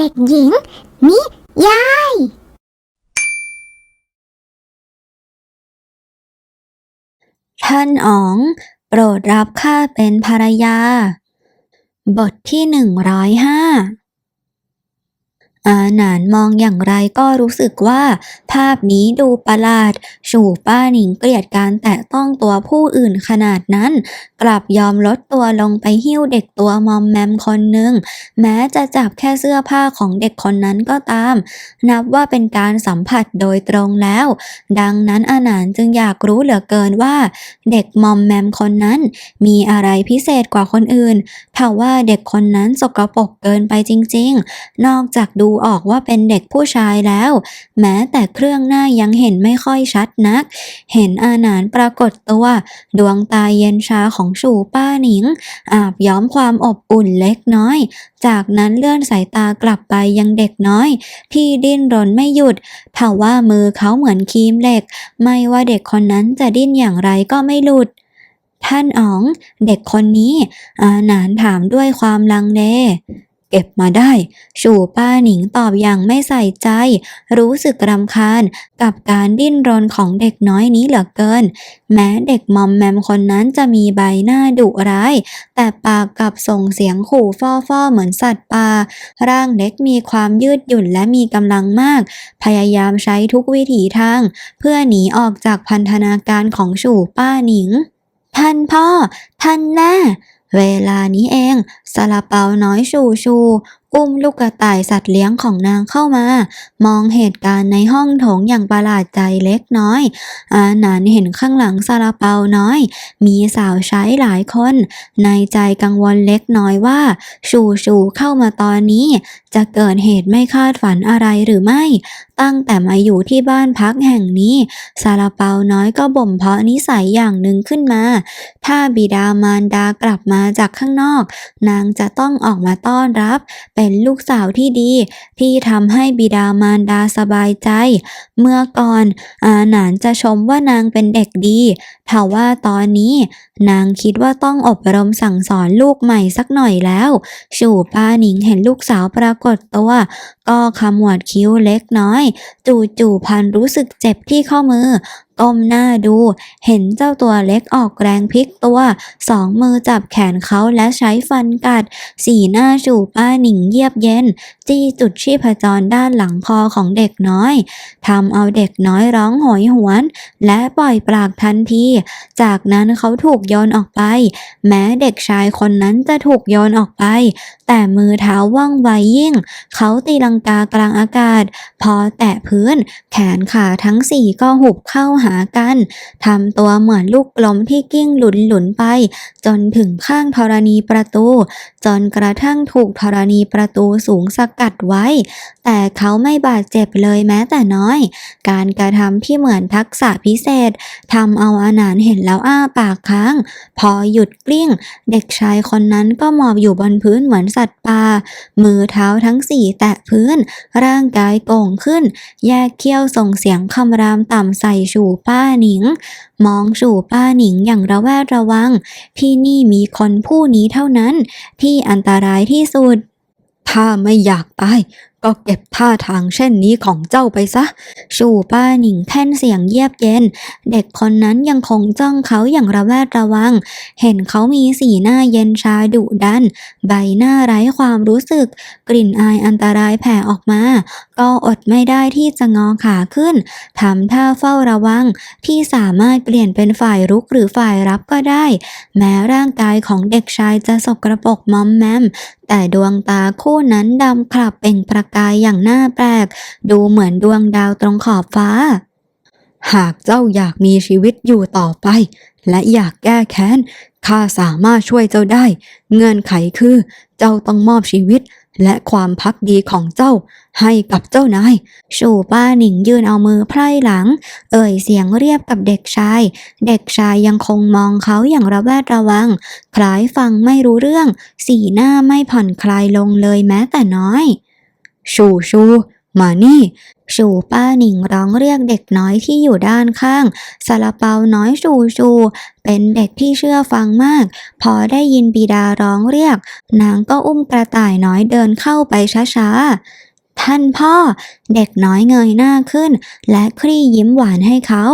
เด็กหญิง นิยาย ท่านอ๋อง โปรดรับข้าเป็นภรรยา บทที่หนึ่งร้อยห้า อาหนานมองอย่างไรก็รู้สึกว่า ภาพนี้ดูประหลาด ชูป้าหนิงเกลียดการแตะต้องตัวผู้อื่นขนาดนั้น กลับยอมลดตัวลงไปหิ้วเด็กตัวมอมแมมคนหนึ่ง แม้จะจับแค่เสื้อผ้าของเด็กคนนั้นก็ตาม นับว่าเป็นการสัมผัสโดยตรงแล้ว ดังนั้นอาหนานจึงอยากรู้เหลือเกินว่า เด็กมอมแมมคนนั้นมีอะไรพิเศษกว่าคนอื่นถ้าว่าเด็กคนนั้นสกปรกเกินไปจริง ๆ นอกจากดูออกว่าเป็นเด็กผู้ชายแล้ว แม้แต่เครื่องหน้ายังเห็นไม่ค่อยชัดนัก เห็นอาหนานปรากฏตัว ดวงตาเย็นชาของชูป้าหนิง อาบย้อมความอบอุ่นเล็กน้อย จากนั้นเลื่อนสายตากลับไปยังเด็กน้อยที่ดิ้นรนไม่หยุดถ้าว่ามือเขาเหมือนครีมเหล็ก ไม่ว่าเด็กคนนั้นจะดิ้นอย่างไรก็ไม่หลุด ท่านอ๋อง เด็กคนนี้ อาหนานถามด้วยความลังเล เก็บมาได้ ชูป้าหนิงตอบอย่างไม่ใส่ใจ รู้สึกรำคาญกับการดิ้นรนของเด็กน้อยนี้เหลือเกิน แม้เด็กมอมแมมคนนั้นจะมีใบหน้าดุร้าย แต่ปากกลับส่งเสียงขู่ฟ่อๆเหมือนสัตว์ป่า ร่างเล็กมีความยืดหยุ่นและมีกำลังมาก พยายามใช้ทุกวิถีทาง เพื่อหนีออกจากพันธนาการของชูป้าหนิง ท่านพ่อ ท่านแม่ เวลานี้เองซาลาเปาน้อยชูชู อุ้มลูกกระต่ายสัตว์เลี้ยงของนางเข้ามา มองเหตุการณ์ในห้องโถงอย่างประหลาดใจเล็กน้อย อาหนานเห็นข้างหลังซาลาเปาน้อย มีสาวใช้หลายคน ในใจกังวลเล็กน้อยว่า ชูชูเข้ามาตอนนี้ จะเกิดเหตุไม่คาดฝันอะไรหรือไม่ ตั้งแต่มาอยู่ที่บ้านพักแห่งนี้ซาลาเปาน้อยก็บ่มเพาะนิสัยอย่างหนึ่งขึ้นมา ถ้าบิดามารดากลับมาจากข้างนอก นางจะต้องออกมาต้อนรับเป็นลูกสาวที่ดี ที่ทำให้บิดามารดาสบายใจ เมื่อก่อนอาหนานจะชมว่านางเป็นเด็กดีทว่าตอนนี้ นางคิดว่าต้องอบรมสั่งสอนลูกใหม่สักหน่อยแล้วชู่ป้าหนิงเห็นลูกสาวปรากฏตัว ก็ขมวดคิ้วเล็กน้อย จู่ๆพันรู้สึกเจ็บที่ข้อมือ ก้มหน้าดู เห็นเจ้าตัวเล็กออกแรงพลิกตัว สองมือจับแขนเขาและใช้ฟันกัด สีหน้าจูป้าหนิงเยียบเย็น จี้จุดชีพจรด้านหลังคอของเด็กน้อยทำเอาเด็กน้อยร้องโหยหวน และปล่อยปากทันที จากนั้นเขาถูกโยนออกไป แม้เด็กชายคนนั้นจะถูกโยนออกไป แต่มือเท้าว่องไวยิ่ง เขาตีลังกากลางอากาศ พอแตะพื้น แขนขาทั้งสี่ก็หุบเข้าหากันทำตัวเหมือนลูกกลมที่กิ้งหลุนหลุนไป จนถึงข้างธรณีประตู จนกระทั่งถูกธรณีประตูสูงสักกัดไว้ แต่เขาไม่บาดเจ็บเลยแม้แต่น้อย การกระทำที่เหมือนทักษะพิเศษทำเอาอาหนานเห็นแล้วอ้าปากค้าง พอหยุดกลิ้ง เด็กชายคนนั้นก็หมอบอยู่บนพื้นเหมือนสัตว์ป่ามือเท้าทั้งสี่แตะพื้น ร่างกายโก่งขึ้น แยกเขี้ยวส่งเสียงคำรามต่ำใส่ชูป้าหนิง มองชูป้าหนิงอย่างระแวดระวัง ที่นี่มีคนผู้นี้เท่านั้น ที่อันตรายที่สุด ถ้าไม่อยากตายก็เก็บท่าทางเช่นนี้ของเจ้าไปซะชูป้าหนิงแท่นเสียงเยียบเย็น เด็กคนนั้นยังคงจ้องเขาอย่างระแวดระวัง เห็นเขามีสีหน้าเย็นชาดุดัน ใบหน้าไร้ความรู้สึก กลิ่นอายอันตรายแผ่ออกมา ก็อดไม่ได้ที่จะงอขาขึ้นทำท่าเฝ้าระวัง ที่สามารถเปลี่ยนเป็นฝ่ายรุกหรือฝ่ายรับก็ได้ แม้ร่างกายของเด็กชายจะสกรปรกมอมแมม แต่ดวงตาคู่นั้นดำคลับเปล่งประกายอย่างน่าแปลก ดูเหมือนดวงดาวตรงขอบฟ้า หากเจ้าอยากมีชีวิตอยู่ต่อไป และอยากแก้แค้นข้าสามารถช่วยเจ้าได้ เงื่อนไขคือ เจ้าต้องมอบชีวิตและความพักดีของเจ้า ให้กับเจ้านาย ชูป้าหนิงยืนเอามือไพร่หลัง เอ่ยเสียงเรียบกับเด็กชาย เด็กชายยังคงมองเขาอย่างระแวดระวัง คล้ายฟังไม่รู้เรื่อง สีหน้าไม่ผ่อนคลายลงเลยแม้แต่น้อย ชูชูมานี่ชูป้าหนิงร้องเรียกเด็กน้อยที่อยู่ด้านข้างซาลาเปาน้อยชูชู เป็นเด็กที่เชื่อฟังมาก พอได้ยินบิดาร้องเรียก นางก็อุ้มกระต่ายน้อยเดินเข้าไปช้าๆ ท่านพ่อ เด็กน้อยเงยหน้าขึ้น และคลี่ยิ้มหวานให้เขา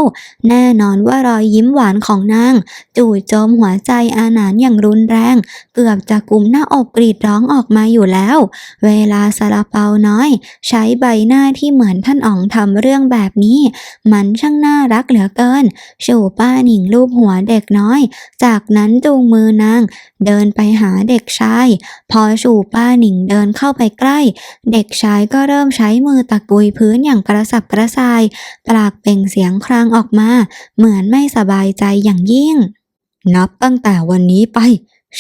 แน่นอนว่ารอยยิ้มหวานของนาง จู่โจมหัวใจอาหนานอย่างรุนแรง เกือบจะกุมหน้าอกกรีดร้องออกมาอยู่แล้ว เวลาซาลาเปาน้อย ใช้ใบหน้าที่เหมือนท่านอ๋องทำเรื่องแบบนี้ มันช่างน่ารักเหลือเกินชูป้าหนิงลูบหัวเด็กน้อย จากนั้นจูงมือนาง เดินไปหาเด็กชาย พอชูป้าหนิงเดินเข้าไปใกล้ เด็กชายก็เริ่มใช้มือตะกุยพื้นอย่างกระสับกระส่าย ปากเป่งเสียงครางออกมา เหมือนไม่สบายใจอย่างยิ่ง นับตั้งแต่วันนี้ไป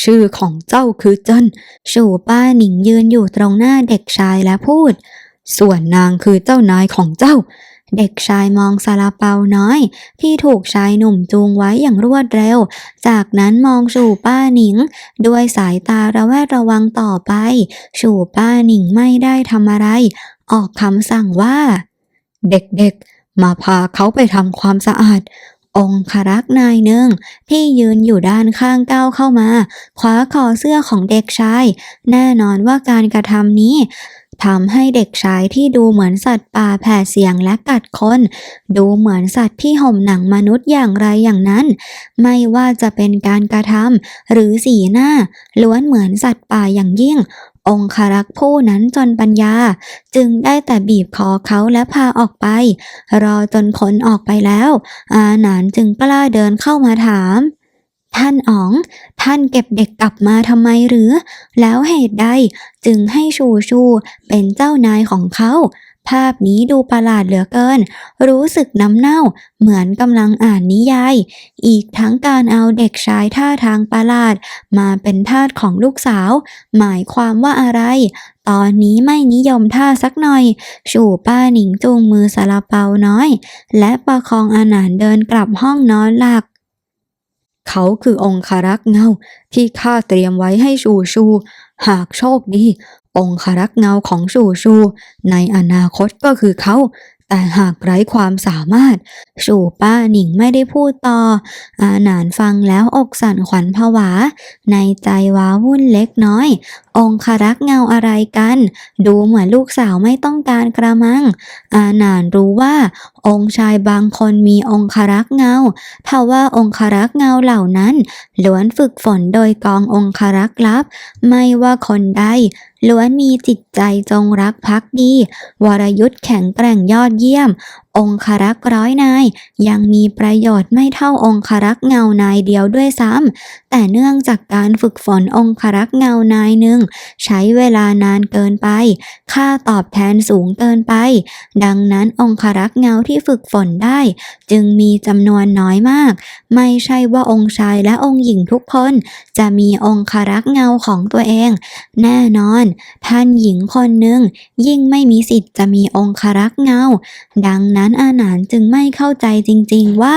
ชื่อของเจ้าคือเจิ้นชูป้าหนิงยืนอยู่ตรงหน้าเด็กชายและพูด ส่วนนางคือเจ้านายของเจ้า เด็กชายมองซาลาเปาน้อย ที่ถูกชายหนุ่มจูงไว้อย่างรวดเร็ว จากนั้นมองชูป้าหนิง ด้วยสายตาระแวดระวังต่อไปชูป้าหนิงไม่ได้ทำอะไร ออกคำสั่งว่า เด็กๆ มาพาเขาไปทำความสะอาด องครักษ์นายหนึ่ง ที่ยืนอยู่ด้านข้างก้าวเข้ามาคว้าคอเสื้อของเด็กชาย แน่นอนว่าการกระทำนี้ ทำให้เด็กชายที่ดูเหมือนสัตว์ป่าแผ่เสียงและกัดคน ดูเหมือนสัตว์ที่ห่มหนังมนุษย์อย่างไรอย่างนั้น ไม่ว่าจะเป็นการกระทำหรือสีหน้า ล้วนเหมือนสัตว์ป่าอย่างยิ่ง องครักษ์ผู้นั้นจนปัญญา จึงได้แต่บีบคอเขาและพาออกไป รอจนคนออกไปแล้ว อาหนานจึงกล้าเดินเข้ามาถาม ท่านอ๋อง ท่านเก็บเด็กกลับมาทำไมหรือ แล้วเหตุใดจึงให้ชูชูเป็นเจ้านายของเขา ภาพนี้ดูประหลาดเหลือเกิน รู้สึกน้ำเน่า เหมือนกำลังอ่านนิยาย อีกทั้งการเอาเด็กชายท่าทางประหลาด มาเป็นทาสของลูกสาว หมายความว่าอะไร ตอนนี้ไม่นิยมท่าสักหน่อย ชูป้าหนิงจูงมือซาลาเปาน้อย และประคองอาหนานเดินกลับห้องนอนหลัก เขาคือองครักษ์เงาที่ข้าเตรียมไว้ให้ชูชู หากโชคดี องครักษ์เงาของชูชู ในอนาคตก็คือเขา แต่หากไร้ความสามารถชูป้าหนิงไม่ได้พูดต่อ อาหนานฟังแล้วอกสั่นขวัญผวา ในใจว้าวุ่นเล็กน้อย องครักษ์เงาอะไรกัน ดูเหมือนลูกสาวไม่ต้องการกระมัง อาหนานรู้ว่า องค์ชายบางคนมีองครักษ์เงาทว่าองครักษ์เงาเหล่านั้นล้วนฝึกฝนโดยกององครักษ์ลับ ไม่ว่าคนใดล้วนมีจิตใจจงรักภักดี วรยุทธ์แข็งแกร่งยอดเยี่ยม องครักษ์ร้อยนาย ยังมีประโยชน์ไม่เท่าองครักษ์เงานายเดียวด้วยซ้ำแต่เนื่องจากการฝึกฝนองครักษ์เงานายหนึ่ง ใช้เวลานานเกินไป ค่าตอบแทนสูงเกินไป ดังนั้นองครักษ์เงาที่ฝึกฝนได้ จึงมีจำนวนน้อยมาก ไม่ใช่ว่าองค์ชายและองค์หญิงทุกคน จะมีองครักษ์เงาของตัวเอง แน่นอน ท่านหญิงคนหนึ่งยิ่งไม่มีสิทธิ์จะมีองครักษ์เงา ดังนั้นอาหนานจึงไม่เข้าใจจริงๆว่า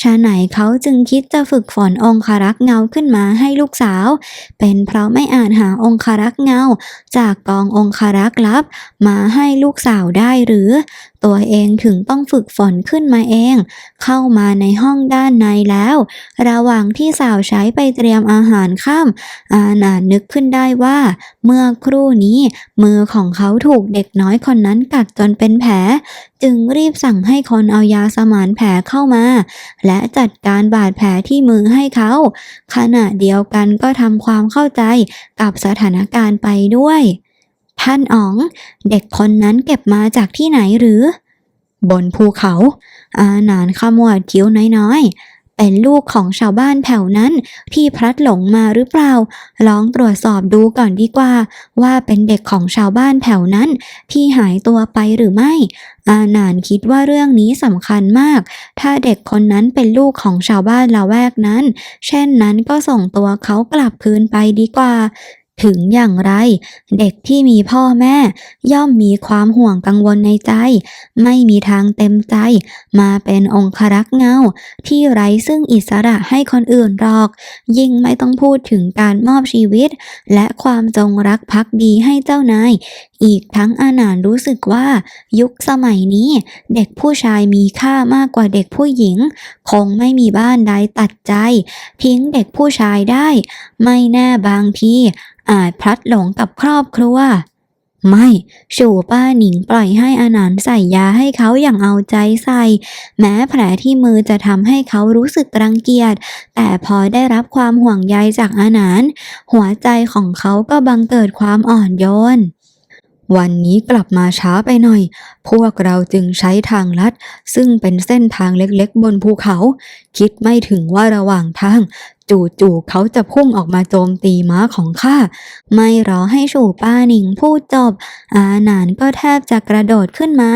ชาไหนเขาจึงคิดจะฝึกฝนองคารักษ์เงาขึ้นมาให้ลูกสาว เป็นเพราะไม่อาจหาองคารักษ์เงา จากกององคารักษ์ลับ มาให้ลูกสาวได้หรือ ตัวเองถึงต้องฝึกฝนขึ้นมาเอง เข้ามาในห้องด้านในแล้ว ระหว่างที่สาวใช้ไปเตรียมอาหารค่ำอาหนานึกขึ้นได้ว่า เมื่อครู่นี้มือของเขาถูกเด็กน้อยคนนั้นกัดจนเป็นแผล จึงรีบสั่งให้คนเอายาสมานแผลเข้ามา และจัดการบาดแผลที่มือให้เขา ขณะเดียวกันก็ทำความเข้าใจกับสถานการณ์ไปด้วย ท่านอ๋อง เด็กคนนั้นเก็บมาจากที่ไหนหรือ บนภูเขา อาหนานขมวดคิ้วน้อยๆ เป็นลูกของชาวบ้านแถวนั้นที่พลัดหลงมาหรือเปล่า ลองตรวจสอบดูก่อนดีกว่า ว่าเป็นเด็กของชาวบ้านแถวนั้น ที่หายตัวไปหรือไม่ อาหนานคิดว่าเรื่องนี้สำคัญมาก ถ้าเด็กคนนั้นเป็นลูกของชาวบ้านละแวกนั้น เช่นนั้นก็ส่งตัวเขากลับคืนไปดีกว่า ถึงอย่างไร เด็กที่มีพ่อแม่ ย่อมมีความห่วงกังวลในใจ ไม่มีทางเต็มใจ มาเป็นองครักษ์เงา ที่ไร้ซึ่งอิสระให้คนอื่นหรอก ยิ่งไม่ต้องพูดถึงการมอบชีวิต และความจงรักภักดีให้เจ้านายอีกทั้งอาหนานรู้สึกว่า ยุคสมัยนี้ เด็กผู้ชายมีค่ามากกว่าเด็กผู้หญิง คงไม่มีบ้านใดตัดใจ ทิ้งเด็กผู้ชายได้ ไม่แน่บางทีอาจพลัดหลงกับครอบครัวไม่ชูป้าหนิงปล่อยให้อาหนานใส่ยาให้เขาอย่างเอาใจใส่ แม้แผลที่มือจะทำให้เขารู้สึกรังเกียจ แต่พอได้รับความห่วงใยจากอาหนาน หัวใจของเขาก็บังเกิดความอ่อนโยน วันนี้กลับมาช้าไปหน่อย พวกเราจึงใช้ทางลัด ซึ่งเป็นเส้นทางเล็กๆ บนภูเขา คิดไม่ถึงว่าระหว่างทาง จู่ๆเขาจะพุ่งออกมาโจมตีม้าของข้า ไม่รอให้ชูป้าหนิงพูดจบ อาหนานก็แทบจะกระโดดขึ้นมา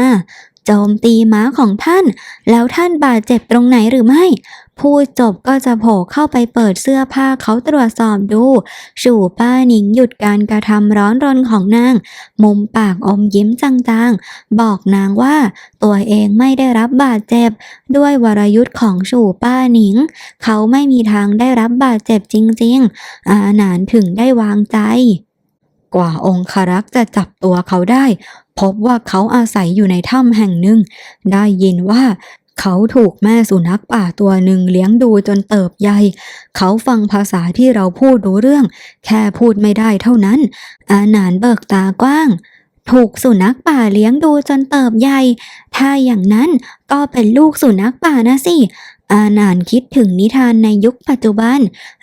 โจมตีม้าของท่าน แล้วท่านบาดเจ็บตรงไหนหรือไม่ พูดจบก็จะโผล่เข้าไปเปิดเสื้อผ้าเขาตรวจสอบดูชูป้าหนิงหยุดการกระทำร้อนรนของนาง มุมปากอมยิ้มจางๆ บอกนางว่า ตัวเองไม่ได้รับบาดเจ็บ ด้วยวรยุทธ์ของชูป้าหนิง เขาไม่มีทางได้รับบาดเจ็บจริงๆ อาหนานถึงได้วางใจ กว่าองครักษ์จะจับตัวเขาได้ พบว่าเขาอาศัยอยู่ในถ้ำแห่งหนึ่ง ได้ยินว่าเขาถูกแม่สุนัขป่าตัวหนึ่งเลี้ยงดูจนเติบใหญ่ เขาฟังภาษาที่เราพูดรู้เรื่อง แค่พูดไม่ได้เท่านั้น อาหนานเบิกตากว้าง ถูกสุนัขป่าเลี้ยงดูจนเติบใหญ่ ถ้าอย่างนั้นก็เป็นลูกสุนัขป่านะสิ อาหนานคิดถึงนิทานในยุคปัจจุบัน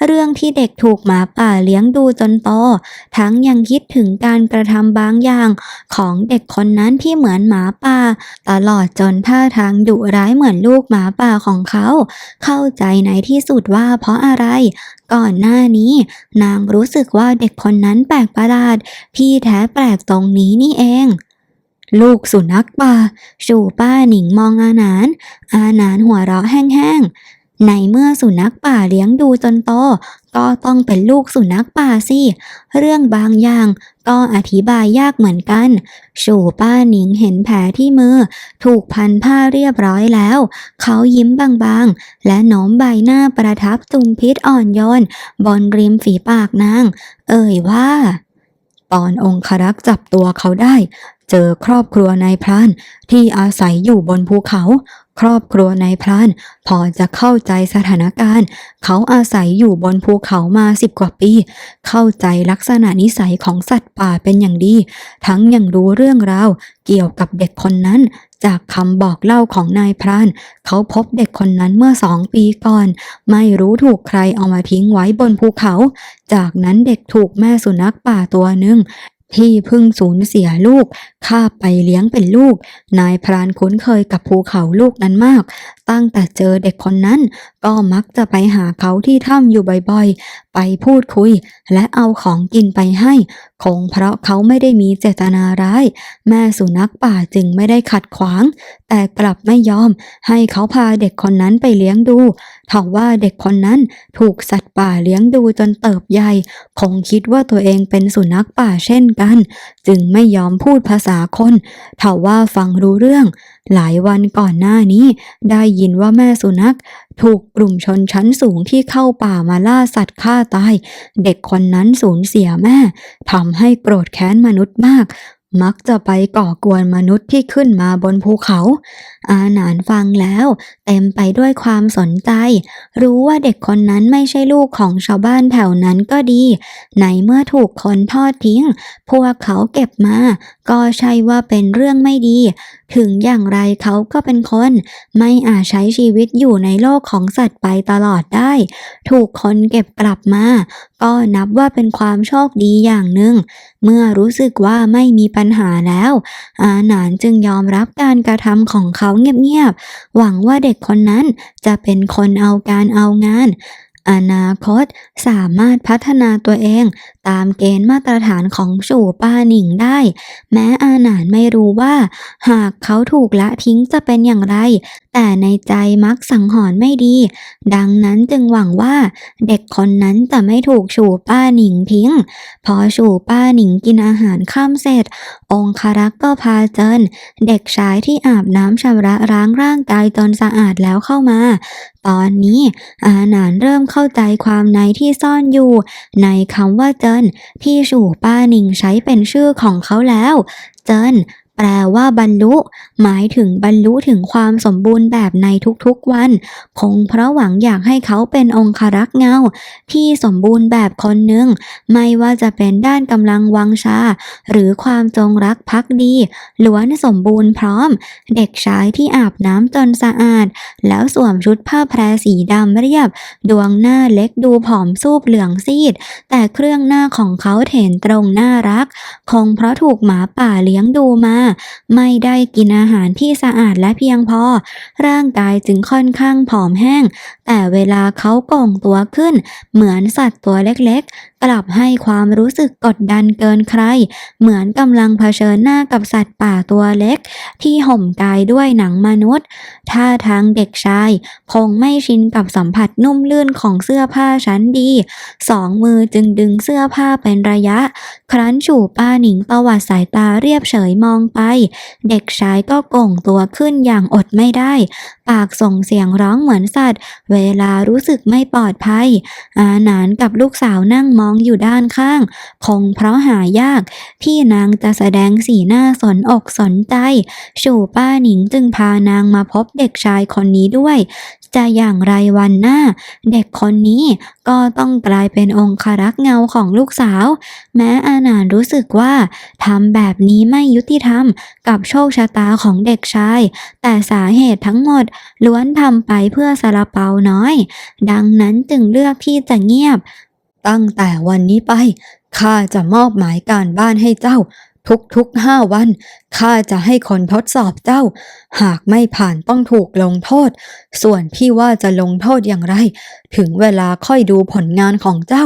เรื่องที่เด็กถูกหมาป่าเลี้ยงดูจนโต ทั้งยังคิดถึงการกระทำบางอย่าง ของเด็กคนนั้นที่เหมือนหมาป่า ตลอดจนท่าทางดุร้ายเหมือนลูกหมาป่าของเขา เข้าใจในที่สุดว่าเพราะอะไร ก่อนหน้านี้ นางรู้สึกว่าเด็กคนนั้นแปลกประหลาดที่แท้แปลกตรงนี้นี่เอง ลูกสุนัขป่าชูป้าหนิงมองอาหนาน อาหนานหัวเราะแห้งๆ ในเมื่อสุนัขป่าเลี้ยงดูจนโต ก็ต้องเป็นลูกสุนัขป่าสิ เรื่องบางอย่างก็อธิบายยากเหมือนกันชูป้าหนิงเห็นแผลที่มือ ถูกพันผ้าเรียบร้อยแล้ว เขายิ้มบางๆ และโน้มใบหน้าประทับจุมพิษอ่อนโยนบนริมฝีปากนาง เอ่ยว่าตอนองครักษ์จับตัวเขาได้ เจอครอบครัวนายพรานที่อาศัยอยู่บนภูเขา ครอบครัวนายพราน พอจะเข้าใจสถานการณ์ เขาอาศัยอยู่บนภูเขามาสิบกว่าปี เข้าใจลักษณะนิสัยของสัตว์ป่าเป็นอย่างดี ทั้งยังรู้เรื่องราวเกี่ยวกับเด็กคนนั้นจากคำบอกเล่าของนายพราน เขาพบเด็กคนนั้นเมื่อสองปีก่อน ไม่รู้ถูกใครเอามาทิ้งไว้บนภูเขา จากนั้นเด็กถูกแม่สุนัขป่าตัวหนึ่ง ที่เพึ่งสูญเสียลูกข้าไปเลี้ยงเป็นลูก นายพรานคุ้นเคยกับภูเขาลูกนั้นมาก ตั้งแต่เจอเด็กคนนั้น ก็มักจะไปหาเขาที่ถ้ำอยู่บ่อยๆ ไปพูดคุย และเอาของกินไปให้คงเพราะเขาไม่ได้มีเจตนาร้าย แม่สุนัขป่าจึงไม่ได้ขัดขวาง แต่กลับไม่ยอม ให้เขาพาเด็กคนนั้นไปเลี้ยงดูทว่าเด็กคนนั้นถูกสัตว์ป่าเลี้ยงดูจนเติบใหญ่ คงคิดว่าตัวเองเป็นสุนัขป่าเช่นกัน จึงไม่ยอมพูดภาษาคนทว่าฟังรู้เรื่อง หลายวันก่อนหน้านี้ ได้ยินว่าแม่สุนัขถูกกลุ่มชนชั้นสูงที่เข้าป่ามาล่าสัตว์ฆ่าตาย เด็กคนนั้นสูญเสียแม่ทำให้โกรธแค้นมนุษย์มาก มักจะไปก่อกวนมนุษย์ที่ขึ้นมาบนภูเขา อาหนานฟังแล้ว เต็มไปด้วยความสนใจ รู้ว่าเด็กคนนั้นไม่ใช่ลูกของชาวบ้านแถวนั้นก็ดี ในเมื่อถูกคนทอดทิ้ง พวกเขาเก็บมา ก็ใช่ว่าเป็นเรื่องไม่ดี ถึงอย่างไรเขาก็เป็นคน ไม่อาจใช้ชีวิตอยู่ในโลกของสัตว์ไปตลอดได้ ถูกคนเก็บกลับมา ก็นับว่าเป็นความโชคดีอย่างหนึ่ง เมื่อรู้สึกว่าไม่มีปัญหาแล้ว อาหนานจึงยอมรับการกระทำของเขาเงียบๆ หวังว่าเด็กคนนั้นจะเป็นคนเอาการเอางาน อนาคตสามารถพัฒนาตัวเอง ตามเกณฑ์มาตรฐานของสู่ป้าหนิงได้ แม้อาหนานไม่รู้ว่า หากเขาถูกละทิ้งจะเป็นอย่างไร แต่ในใจมักสังหรณ์ไม่ดี ดังนั้นจึงหวังว่าเด็กคนนั้นจะไม่ถูกฉู่ป้าหนิงทิ้ง พอฉู่ป้าหนิงกินอาหารข้ามเสร็จ องครักษ์ก็พาเจินเด็กชายที่อาบน้ำชำระล้างร่างกายจนสะอาดแล้วเข้ามา ตอนนี้อาหนานเริ่มเข้าใจความในที่ซ่อนอยู่ ในคำว่าเจินที่ฉู่ป้าหนิงใช้เป็นชื่อของเขาแล้ว เจิน แปลว่าบรรลุ หมายถึงบรรลุถึงความสมบูรณ์แบบในทุกๆวัน คงเพราะหวังอยากให้เขาเป็นองครักษ์เงา ที่สมบูรณ์แบบคนหนึ่ง ไม่ว่าจะเป็นด้านกำลังวังชา หรือความจงรักภักดีล้วนสมบูรณ์พร้อม เด็กชายที่อาบน้ำจนสะอาด แล้วสวมชุดผ้าแพรสีดำเรียบ ดวงหน้าเล็กดูผอมซูบเหลืองซีด แต่เครื่องหน้าของเขาเถนตรงน่ารัก คงเพราะถูกหมาป่าเลี้ยงดูมาไม่ได้กินอาหารที่สะอาดและเพียงพอ ร่างกายจึงค่อนข้างผอมแห้ง แต่เวลาเขาก่งตัวขึ้น เหมือนสัตว์ตัวเล็กๆกลับให้ความรู้สึกกดดันเกินใคร เหมือนกำลังเผชิญหน้ากับสัตว์ป่าตัวเล็ก ที่ห่มกายด้วยหนังมนุษย์ท่าทางเด็กชาย คงไม่ชินกับสัมผัสนุ่มลื่นของเสื้อผ้าชั้นดี สองมือจึงดึงเสื้อผ้าเป็นระยะ ครั้นจู่ป้าหนิงประวัติสายตาเรียบเฉยมองไป เด็กชายก็โก่งตัวขึ้นอย่างอดไม่ได้ ปากส่งเสียงร้องเหมือนสัตว์ เวลารู้สึกไม่ปลอดภัย อาหนานกับลูกสาวนั่งมองอยู่ด้านข้าง คงเพราะหายาก ที่นางจะแสดงสีหน้าสนอกสนใจจู่ป้าหนิงจึงพานางมาพบเด็กชายคนนี้ด้วย จะอย่างไรวันหน้า เด็กคนนี้ก็ต้องกลายเป็นองครักษ์เงาของลูกสาว แม้อาหนานรู้สึกว่าทำแบบนี้ไม่ยุติธรรมกับโชคชะตาของเด็กชาย แต่สาเหตุทั้งหมดล้วนทำไปเพื่อซาลาเปาน้อย ดังนั้นจึงเลือกที่จะเงียบ ตั้งแต่วันนี้ไปข้าจะมอบหมายการบ้านให้เจ้า ทุกๆห้าวันข้าจะให้คนทดสอบเจ้า หากไม่ผ่านต้องถูกลงโทษ ส่วนพี่ว่าจะลงโทษอย่างไรถึงเวลาค่อยดูผลงานของเจ้า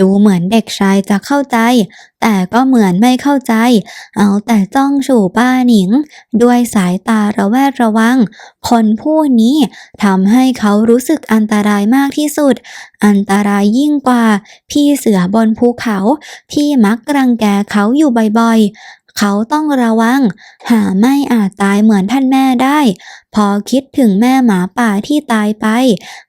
ดูเหมือนเด็กชายจะเข้าใจ แต่ก็เหมือนไม่เข้าใจ เอาแต่จ้องฉู่ป้าหนิง ด้วยสายตาระแวดระวัง คนผู้นี้ทำให้เขารู้สึกอันตรายมากที่สุด อันตรายยิ่งกว่า พี่เสือบนภูเขาที่มักรังแกเขาอยู่บ่อยๆ เขาต้องระวัง หาไม่อาจตายเหมือนท่านแม่ได้ พอคิดถึงแม่หมาป่าที่ตายไป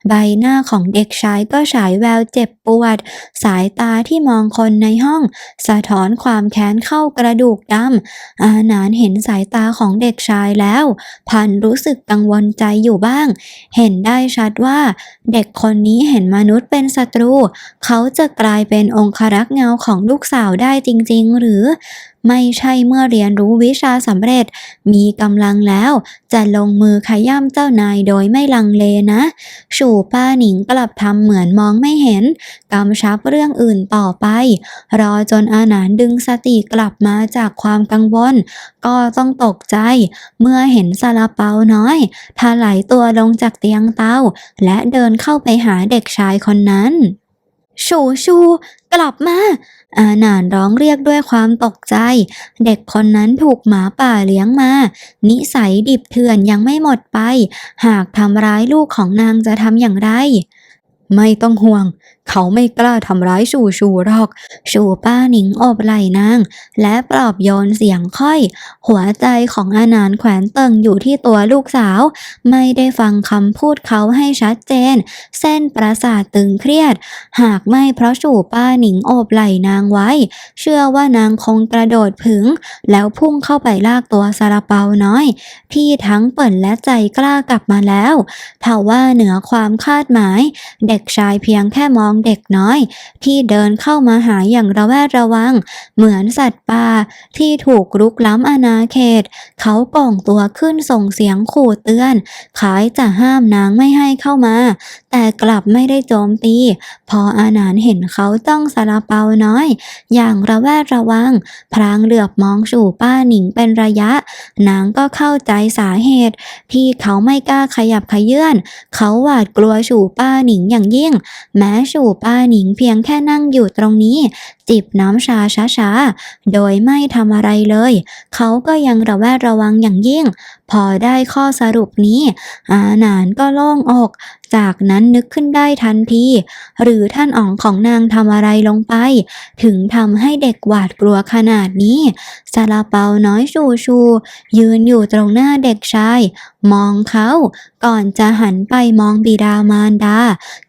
ใบหน้าของเด็กชายก็ฉายแววเจ็บปวด สายตาที่มองคนในห้อง สะท้อนความแค้นเข้ากระดูกดำอาหนานเห็นสายตาของเด็กชายแล้ว พันรู้สึกกังวลใจอยู่บ้าง เห็นได้ชัดว่า เด็กคนนี้เห็นมนุษย์เป็นศัตรู เขาจะกลายเป็นองครักษ์เงาของลูกสาวได้จริง ๆ หรือ ไม่ใช่เมื่อเรียนรู้วิชาสำเร็จ มีกำลังแล้ว จะลงมือขย่ำเจ้านายโดยไม่ลังเลนะ สู่ป้าหนิงกลับทำเหมือนมองไม่เห็น กำชับเรื่องอื่นต่อไป รอจนอาหนานดึงสติกลับมาจากความกังวล ก็ต้องตกใจ เมื่อเห็นซาลาเปาน้อยถลายตัวลงจากเตียงเตาและเดินเข้าไปหาเด็กชายคนนั้น ชูชู กลับมา อาหนานร้องเรียกด้วยความตกใจ เด็กคนนั้นถูกหมาป่าเลี้ยงมา นิสัยดิบเถื่อนยังไม่หมดไป หากทำร้ายลูกของนางจะทำอย่างไร ไม่ต้องห่วง เขาไม่กล้าทำร้ายชูชูหรอก ชูป้าหนิงอบไหล่นาง และปลอบโยนเสียงค่อย หัวใจของอาหนานแขวนเติงอยู่ที่ตัวลูกสาว ไม่ได้ฟังคำพูดเขาให้ชัดเจน เส้นประสาทตึงเครียด หากไม่เพราะชูป้าหนิงโอบไหล่นางไว้ เชื่อว่านางคงกระโดดผึง แล้วพุ่งเข้าไปลากตัวซาลาเปาน้อยที่ทั้งเปิ่นและใจกล้ากลับมาแล้วทว่าเหนือความคาดหมาย เด็กชายเพียงแค่มองเด็กน้อย ที่เดินเข้ามาหาอย่างระแวดระวัง เหมือนสัตว์ป่าที่ถูกรุกล้ำอาณาเขต เขาก่องตัวขึ้นส่งเสียงขู่เตือนคล้ายจะห้ามนางไม่ให้เข้ามา แต่กลับไม่ได้โจมตี พออาหนานเห็นเขาจ้องซาลาเปาน้อย อย่างระแวดระวังพลางเหลือบมองสู่ป้าหนิงเป็นระยะ นางก็เข้าใจสาเหตุ ที่เขาไม่กล้าขยับขยื่นเขาหวาดกลัวสู่ป้าหนิงอย่างยิ่ง แม้สู่ป้าหนิงเพียงแค่นั่งอยู่ตรงนี้ จิบน้ำชาช้าๆ โดยไม่ทำอะไรเลย เขาก็ยังระแวดระวังอย่างยิ่ง พอได้ข้อสรุปนี้ อาหนานก็โล่งอก จากนั้นนึกขึ้นได้ทันที หรือท่านอ๋องของนางทำอะไรลงไป ถึงทำให้เด็กหวาดกลัวขนาดนี้ซาลาเปาน้อยชูชู ยืนอยู่ตรงหน้าเด็กชาย มองเขาก่อนจะหันไปมองบิดามารดา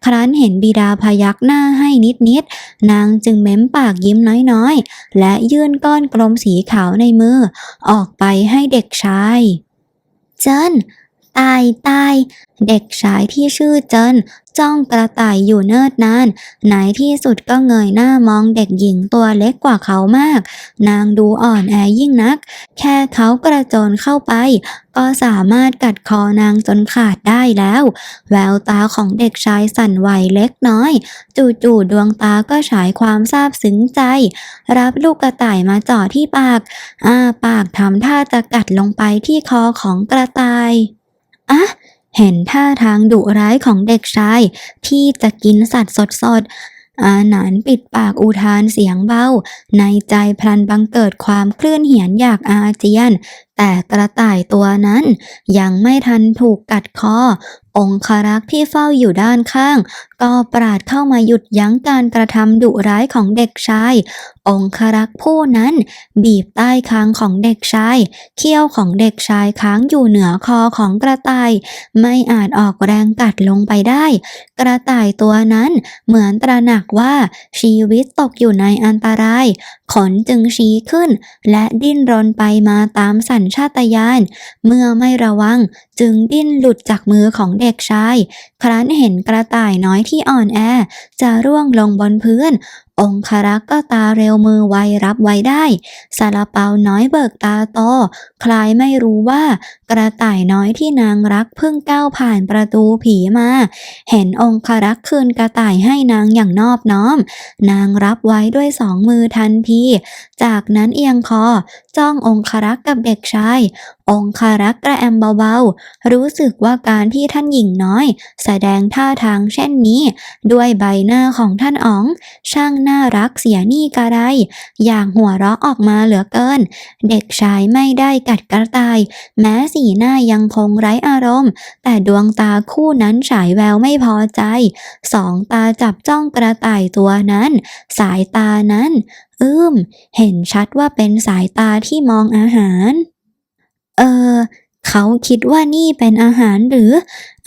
ครั้นเห็นบิดาพยักหน้าให้นิดๆนางจึงเม้มปากยิ้มน้อยๆ และยื่นก้อนกลมสีขาวในมือ ออกไปให้เด็กชาย เจิน ตายตายเด็กชายที่ชื่อเจินจ้องกระต่ายอยู่เนิ่นนานในที่สุดก็เงยหน้ามองเด็กหญิงตัวเล็กกว่าเขามาก นางดูอ่อนแอยิ่งนัก แค่เขากระโจนเข้าไป ก็สามารถกัดคอนางจนขาดได้แล้ว แววตาของเด็กชายสั่นไหวเล็กน้อย จู่ๆดวงตาก็ฉายความซาบซึ้งใจ รับลูกกระต่ายมาจ่อที่ปากอ้าปากทำท่าจะกัดลงไปที่คอของกระต่าย อะเห็นท่าทางดุร้ายของเด็กชาย ที่จะกินสัตว์สดๆ อาหนานปิดปากอุทานเสียงเบา ในใจพลันบังเกิดความเคลื่อนเหียนอยากอาเจียน แต่กระต่ายตัวนั้นยังไม่ทันถูกกัดคอ องครักษ์ที่เฝ้าอยู่ด้านข้าง ก็ปราดเข้ามาหยุดยั้งการกระทำดุร้ายของเด็กชาย องครักษ์ผู้นั้นบีบใต้คางของเด็กชาย เขี้ยวของเด็กชายค้างอยู่เหนือคอของกระต่าย ไม่อาจออกแรงกัดลงไปได้ กระต่ายตัวนั้นเหมือนตระหนักว่าชีวิตตกอยู่ในอันตราย ขนจึงชี้ขึ้น และดิ้นรนไปมาตามสัญชาตญาณเมื่อไม่ระวังจึงดิ้นหลุดจากมือของเด็กชาย ครั้นเห็นกระต่ายน้อยที่อ่อนแอ จะร่วงลงบนพื้น องครักษ์ก็ตาเร็วมือไวรับไว้ได้ซาลาเปาน้อยเบิกตาโตคลายไม่รู้ว่า กระต่ายน้อยที่นางรักเพิ่งก้าวผ่านประตูผีมา เห็นองครักษ์คืนกระต่ายให้นางอย่างนอบน้อม นางรับไว้ด้วยสองมือทันที จากนั้นเอียงคอ จ้ององครักษ์กับเด็กชาย องคารักกระแอมเบาๆ รู้สึกว่าการที่ท่านหญิงน้อย แสดงท่าทางเช่นนี้ ด้วยใบหน้าของท่านอ๋อง ช่างน่ารักเสียนี่กระไร อย่างหัวเราะออกมาเหลือเกิน เด็กชายไม่ได้กัดกระต่าย แม้สีหน้ายังคงไร้อารมณ์ แต่ดวงตาคู่นั้นฉายแววไม่พอใจ สองตาจับจ้องกระต่ายตัวนั้น สายตานั้น อืม เห็นชัดว่าเป็นสายตาที่มองอาหาร เออเขาคิดว่านี่เป็นอาหารหรือ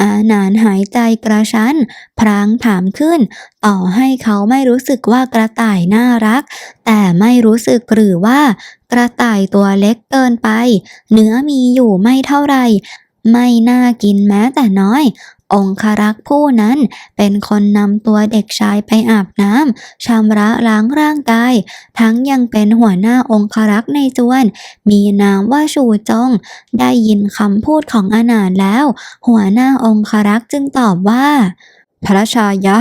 อาหนานหายใจกระชั้น พรางถามขึ้น ต่อให้เขาไม่รู้สึกว่ากระต่ายน่ารัก แต่ไม่รู้สึกหรือว่า กระต่ายตัวเล็กเกินไป เนื้อมีอยู่ไม่เท่าไหร่ไม่น่ากินแม้แต่น้อย องครักษ์ผู้นั้นเป็นคนนำตัวเด็กชายไปอาบน้ำชำระล้างร่างกาย ทั้งยังเป็นหัวหน้าองครักษ์ในจวน มีนามว่าชูจง ได้ยินคำพูดของอาหนานแล้ว หัวหน้าองครักษ์จึงตอบว่า พระชายา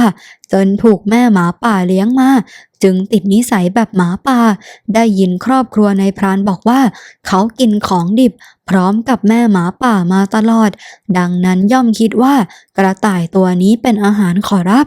จนถูกแม่หมาป่าเลี้ยงมา จึงติดนิสัยแบบหมาป่า ได้ยินครอบครัวในพรานบอกว่า เขากินของดิบ พร้อมกับแม่หมาป่ามาตลอด ดังนั้นย่อมคิดว่ากระต่ายตัวนี้เป็นอาหารขอรับ